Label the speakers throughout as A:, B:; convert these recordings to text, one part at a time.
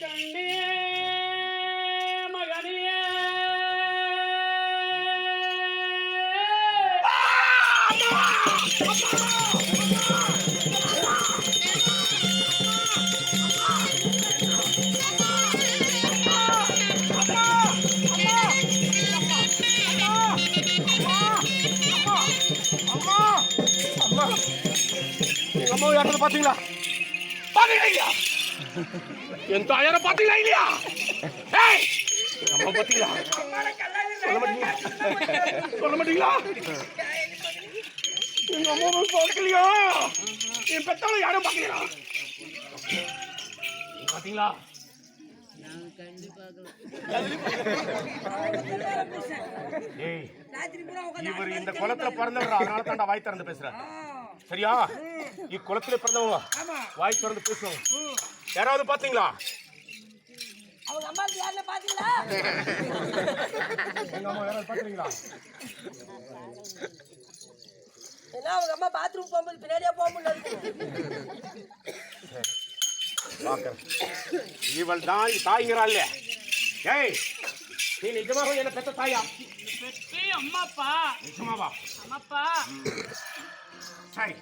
A: கண்ணே மகனியே
B: அம்மா யார்ட்டது பாத்தீங்களா பாத்தீங்களா இல்லையா என் தாயார பாத்தீங்களா இல்லையா? அம்மா பாத்தீங்களா சொல்ல மாட்டீங்களா? சொல்ல மாட்டீங்களா? எங்க அம்மா பார்க்கலையா? என் பெத்தவளை யாரும் பாக்கலையா பாத்தீங்களா ஏய் இவர் இந்த குளத்துல பிறந்தவர் அதனால தான்டா வாய் திறந்து பேசுறேன் சரியா? இக்குளத்துல பிறந்தவங்க வாய் திறந்து பேசுவாங்க யாராவது பாத்தீங்களா?
C: அவங்க அம்மாவுக்கு யாருல பாத்தீங்களா?
B: எங்க அம்மா யாராவது பாத்தீங்களா?
C: ஏன்னா அவங்க அம்மா பாத்ரூம் போகும்போது பின்னாடியே போக முடியாது.
B: இவள் தான் தாய்ங்கிறாள் ஏய் நீ நிஜமாக என்ன பெத்த தாயா?
A: பெற்றி அம்மாப்பா.
B: நிஜமாவா?
A: அம்மாப்பா.
B: சரி.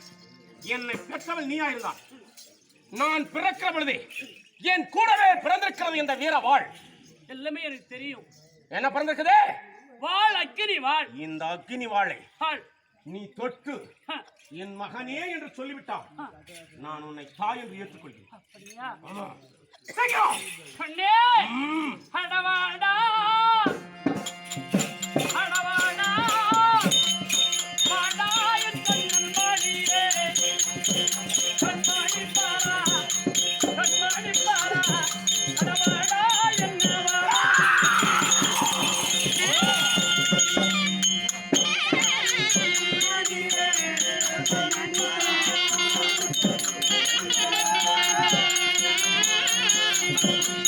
B: என்னை பெற்றவள் நீயா இருந்தான் நான் பிறக்கிற பொழுது என் கூடவே பிறந்திருக்கிறது இந்த வீர வாழ்.
A: எல்லாமே எனக்கு தெரியும்.
B: என்ன பிறந்திருக்குது?
A: வாழ் அக்கினி வாழ்.
B: இந்த அக்னி வாழை. நீ தொட்டு என் மகனே என்று சொல்லிவிட்டால் நான் உன்னை தாய் என்று ஏற்றுக்கொள்கிறேன்
A: அப்படியா?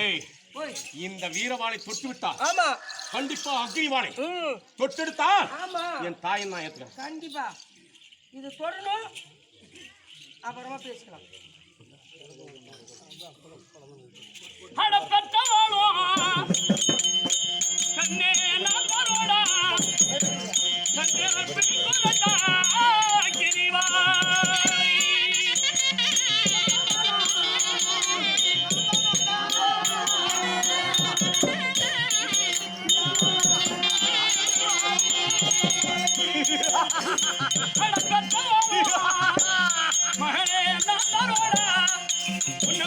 B: ஏய்
C: ஓய்
B: இந்த வீரவாளை தொட்டு விட்டா?
C: ஆமா.
B: கண்டிப்பா அக்னி வாழை
C: ம்
B: தொட்டெடுத்தா
C: ஆமா.
B: என் தாயை நான் ஏத்துக்கிறேன்
C: கண்டிப்பா. இது தொடணும். அப்புறமா பேசிக்கலாம்.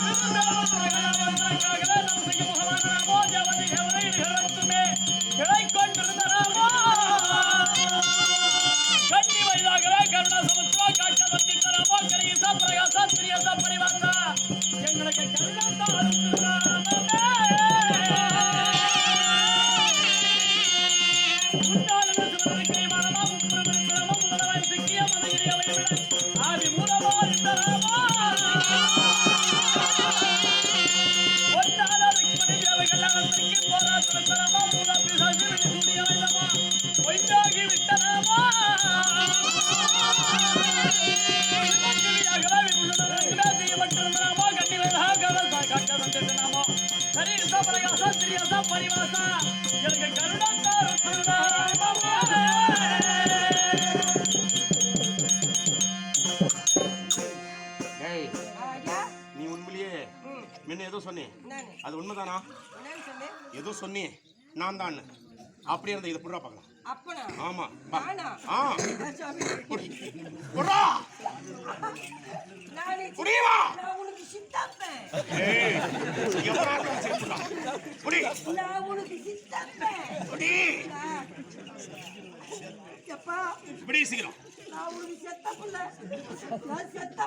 A: பிடிக்குதடா இந்த கிரிவாய் கண்ணி வழியாக கருணா சமுத்திரா காட்ச
B: நீ உண்மையிலேயே முன்ன ஏதோ சொன்னேன் அது உண்மைதானா? ஏதோ சொன்னேன் நான் தான். அப்படியே இருந்த இதை புடுறா பார்க்கலாம்.
C: அப்பனா?
B: ஆமா. ஆ. புடுறா. புரியுமா
C: சித்தப்பேன் நான் உனக்கு சித்தப்பேன் எப்பா
B: புடி சீக்கிரம்
C: நான் உனக்கு செத்த புள்ள நான் செத்த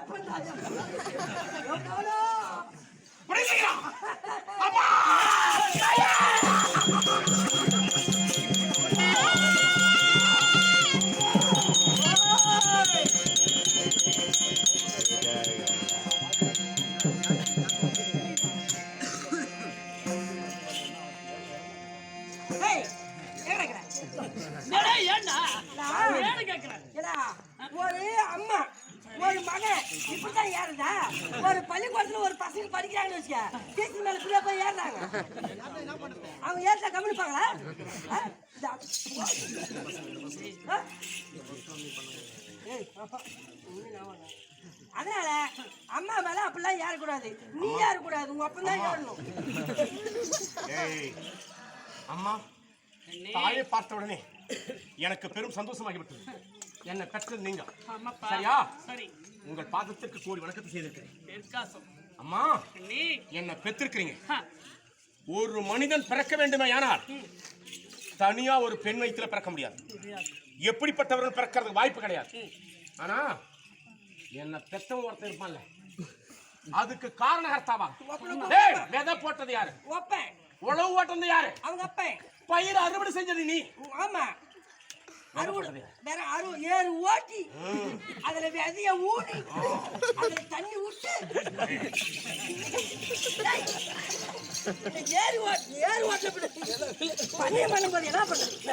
C: ஒரு பள்ளிக்கூடத்துல ஒரு பசங்க படிக்கிறாங்கன்னு வச்சுக்க டீச்சர் மேல இப்படியே போய் ஏறுறாங்க. அவங்க ஏறிட்டா கவனிப்பாங்களா? அப்பா. அதனால அம்மா மேல அப்படிலாம் ஏறக்கூடாது. நீ ஏறக்கூடாது உங்க அப்பன் தான் ஏறணும்.
B: ஏய் அம்மா தாயை பார்த்த உடனே எனக்கு பெரும் சந்தோஷமாகிவிட்டது. என்னை பெற்றது நீங்க. சரியா?
A: சரி.
B: உங்கள் பாதத்திற்கு கோடி வணக்கத்தை செய்திருக்கிறேன். அம்மா என்னை பெற்றிருக்கிறீங்க. ஒரு மனிதன் பிறக்க வேண்டுமே ஆனால் தனியா ஒரு பெண் வயித்துல பிறக்க முடியாது. எப்படிப்பட்டவர்கள் பிறக்கிறதுக்கு வாய்ப்பு கிடையாது. ஆனா என்ன பெத்தவன் ஒருத்தன் இருப்பான்ல. அதுக்கு காரணகர்த்தாவா? விதை போட்டது யாரு? உழவு ஓட்டது யாரு?
C: அவங்க அப்பேன்.
B: பயிர் அறுவடை செஞ்சது நீ.
C: ஆமா. வேற அறு ஏறு ஓட்டி. அதுல விதைய அதுல தண்ணி விட்டு ஏறு ஓட்டு ஏறு ஓட்ட பண்ணி பண்ணும்போது என்ன பண்றது